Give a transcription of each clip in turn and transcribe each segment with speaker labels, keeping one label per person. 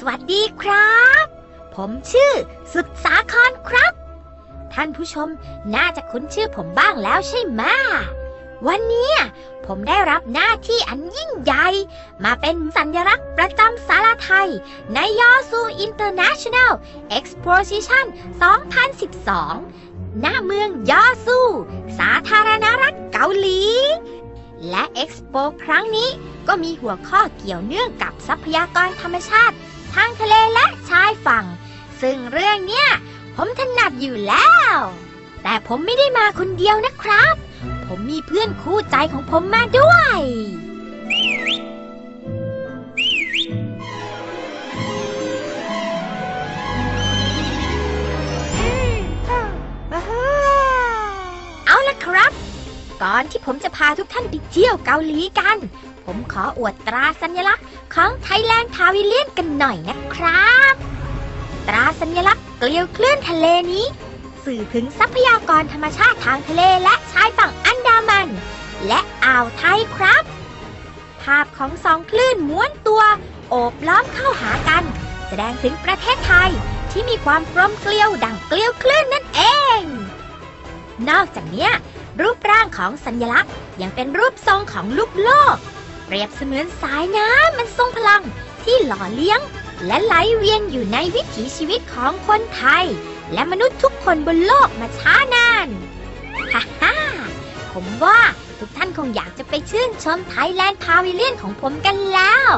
Speaker 1: สวัสดีครับ ผมชื่อสุดสาครครับ ท่านผู้ชมน่าจะคุ้นชื่อผมบ้างแล้วใช่ไหมวันนี้ผมได้รับหน้าที่อันยิ่งใหญ่ มาเป็นสัญลักษณ์ประจำสาราไทย ในยอซู International Exposition 2012 หน้าเมืองยอซู สาธารณรัฐเกาหลี และเอ็กซ์โปครั้งนี้ก็มีหัวข้อเกี่ยวเนื่องกับทรัพยากรธรรมชาติ ทางทะเลและชายฝั่ง ซึ่งเรื่องเนี้ยผมถนัดอยู่แล้ว แต่ผมไม่ได้มาคนเดียวนะครับ ผมมีเพื่อนคู่ใจของผมมาด้วย เอาละครับ ก่อนที่ผมจะพาทุกท่านไปเที่ยวเกาหลีกัน ผมขออวดตราสัญลักษณ์ของไทยแลนด์พาวิเลียนกันหน่อยนะครับ ตราสัญลักษณ์เกลียวคลื่นทะเลนี้ สื่อถึงทรัพยากรธรรมชาติทางทะเลและชายฝั่งอันดามัน และอ่าวไทยครับ ภาพของสองคลื่นม้วนตัว โอบล้อมเข้าหากัน แสดงถึงประเทศไทยที่มีความกลมเกลียวดังเกลียวคลื่นนั่นเอง นอกจากนี้ รูปร่างของสัญลักษณ์ ยังเป็นรูปทรงของลูกโลก เปรียบเสมือนสายน้ำมันทรงพลังที่หล่อเลี้ยง และไหลเวียนอยู่ในวิถีชีวิตของคนไทย และมนุษย์ทุกคนบนโลกมาช้านานฮ่าฮ่าผมว่าทุกท่านคงอยากจะไปชื่นชมไทยแลนด์พาวิเลียนของผมกันแล้ว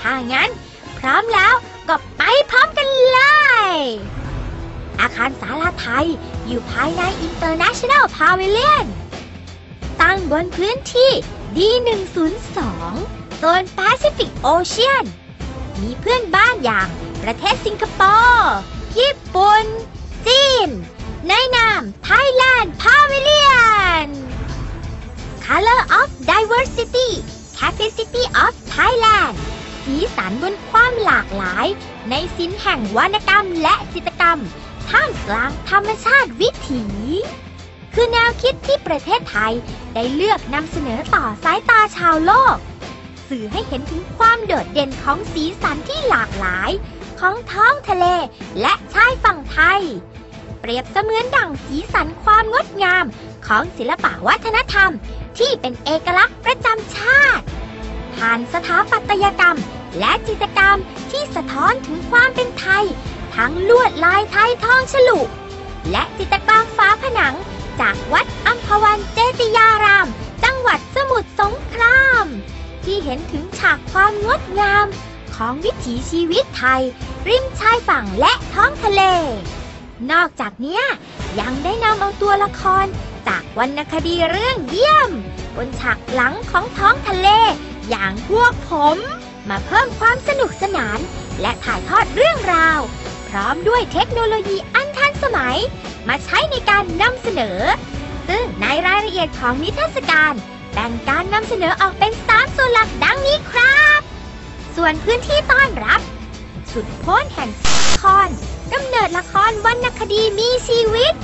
Speaker 1: ถ้างั้น พร้อมแล้วก็ไปพร้อมกัน อาคารสาราไทย อยู่ภายใน International Pavilion ตั้งบนพื้นที่ D102 โซน Pacific Ocean มีเพื่อนบ้านอย่างประเทศสิงคโปร์ ญี่ปุ่น จีน ในนาม Thailand Pavilion Color of Diversity Capacity of Thailand สีสันบนความหลากหลาย ในศิลป์แห่งวรรณกรรมและจิตรกรรม ท่ามกลางธรรมชาติวิถี คือแนวคิดที่ประเทศไทยได้เลือกนำเสนอต่อสายตาชาวโลก สื่อให้เห็นถึงความโดดเด่นของสีสันที่หลากหลาย ของท้องทะเลและชายฝั่งไทย เปรียบเสมือนดั่งสีสันความงดงามของศิลปะวัฒนธรรม ที่เป็นเอกลักษณ์ประจำชาติ ผ่านสถาปัตยกรรมและจิตรกรรมที่สะท้อนถึงความเป็นไทย ทั้งลวดลายไทยทองฉลุ และจิตรกรรมฝาผนัง จากวัดอัมพวันเจติยาราม จังหวัดสมุทรสงคราม ที่เห็นถึงฉากความงดงาม ของวิถีชีวิตไทย ริมชายฝั่งและท้องทะเล นอกจากนี้ยยังได้นำเอาตัวละคร จากวรรณคดีเรื่องเยี่ยม บนฉากหลังของท้องทะเล อย่างพวกผม มาเพิ่มความสนุกสนานและถ่ายทอดเรื่องราว พร้อมด้วยเทคโนโลยีอันทันสมัย มาใช้ในการนำเสนอ ซึ่งในรายละเอียดของนิทรรศการแบ่งการนำเสนอออกเป็นสามส่วนหลักดังนี้ครับ ส่วนพื้นที่ต้อนรับ สุดโพ้นแห่งละครกำเนิดละครวรรณคดีมีชีวิต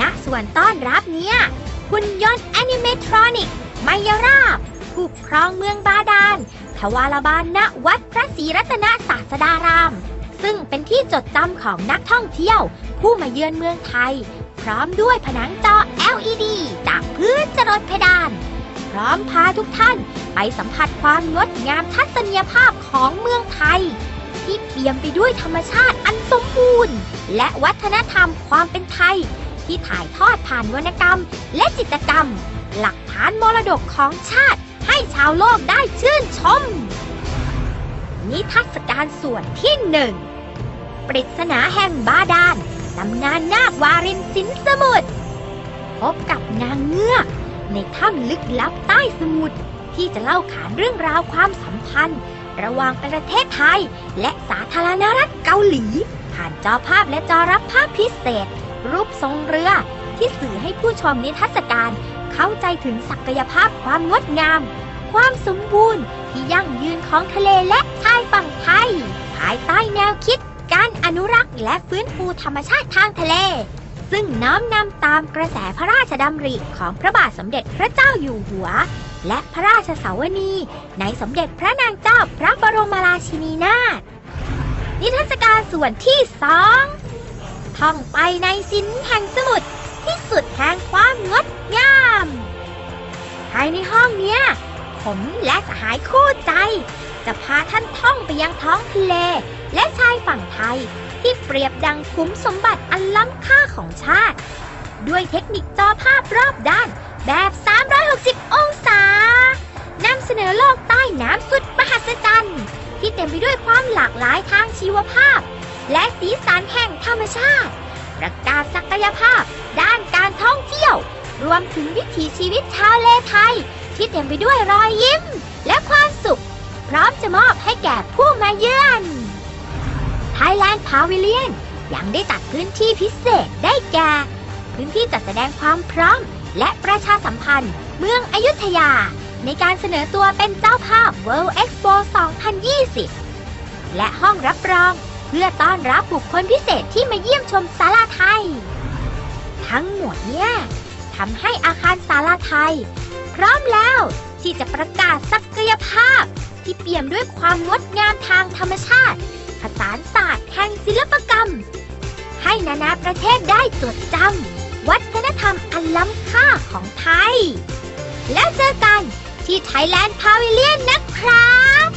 Speaker 1: ณส่วนต้อนรับเนี่ยหุ่นยนต์แอนิเมทรอนิกไมยราบผู้ครองเมืองบาดาลทวารบาลณวัดพระศรีรัตนศาสดาราม ซึ่งเป็นที่จดจำของนักท่องเที่ยว ผู้มาเยือนเมืองไทย พร้อมด้วยผนังจอ LED จากพื้นจรดเพดาน พร้อมพาทุกท่านไปสัมผัสความงดงามทัศนียภาพของเมืองไทย ที่เปี่ยมไปด้วยธรรมชาติอันสมบูรณ์ และวัฒนธรรมความเป็นไทย ที่ถ่ายทอดผ่านวรรณกรรม และจิตรกรรม หลักฐานมรดกของชาติ ให้ชาวโลกได้ชื่นชมนิทรรศการส่วนที่หนึ่ง ปริศนาแห่งบาดาลตำนานนาควารินสินสมุทรพบกับนางเงือก ในถ้ำลึกลับใต้สมุทรที่จะเล่าขานเรื่องราวความสัมพันธ์ ระหว่างประเทศไทย และสาธารณรัฐเกาหลี ผ่านจอภาพและจอรับภาพพิเศษ รูปทรงเรือที่สื่อให้ผู้ชมนิทรรศการ เข้าใจถึงศักยภาพความงดงาม ความสมบูรณ์ที่ยั่งยืนของทะเลและชายฝั่งไทย ภายใต้แนวคิด การอนุรักษ์และฟื้นฟูธรรมชาติทางทะเล ซึ่งน้อมนำตามกระแสพระราชดำริของพระบาทสมเด็จพระเจ้าอยู่หัว และพระราชสาวนี ในสมเด็จพระนางเจ้าพระบรมราชินีนาถนิทรรศการส่วนที่สองท่องไปในสินแห่งสมุทรที่สุดแห่งความงดงามภายในห้องเนี้ย ผมและสหายคู่ใจ จะพาท่านท่องไปยังท้องทะเล และชายฝั่งไทย ที่เปรียบดังคุ้มสมบัติอันล้ำค่าของชาติ ด้วยเทคนิคจอภาพรอบด้านแบบ 360 องศานำเสนอโลกใต้น้ำสุดมหัศจรรย์ที่เต็มไปด้วยความหลากหลายทางชีวภาพ และสีสันแห่งธรรมชาติ ประกาศศักยภาพ ด้านการท่องเที่ยว รวมถึงวิถีชีวิตชาวเลไทย ที่เต็มไปด้วยรอยยิ้ม และความ ร้อมจะมอบให้แก่ผู้มาเยือน Thailand Pavilion ยังได้ตัดพื้นที่พิเศษได้แก่ พื้นที่จัดแสดงความพร้อม และประชาสัมพันธ์ เมืองอยุธยา ในการเสนอตัวเป็นเจ้าภาพ World Expo 2020 และห้องรับรองเพื่อต้อนรับบุคคลพิเศษที่มาเยี่ยมชมศาลาไทย ทั้งหมดเนี่ยทำให้อาคารศาลาไทย พร้อมแล้วที่จะประกาศศักยภาพ ที่เปี่ยมด้วยความงดงามทางธรรมชาติ ผสานศาสตร์แห่งศิลปกรรม ให้นานาประเทศได้จดจำวัฒนธรรมอันล้ำค่าของไทย แล้วเจอกันที่ไทยแลนด์พาวิเลียนนะครับ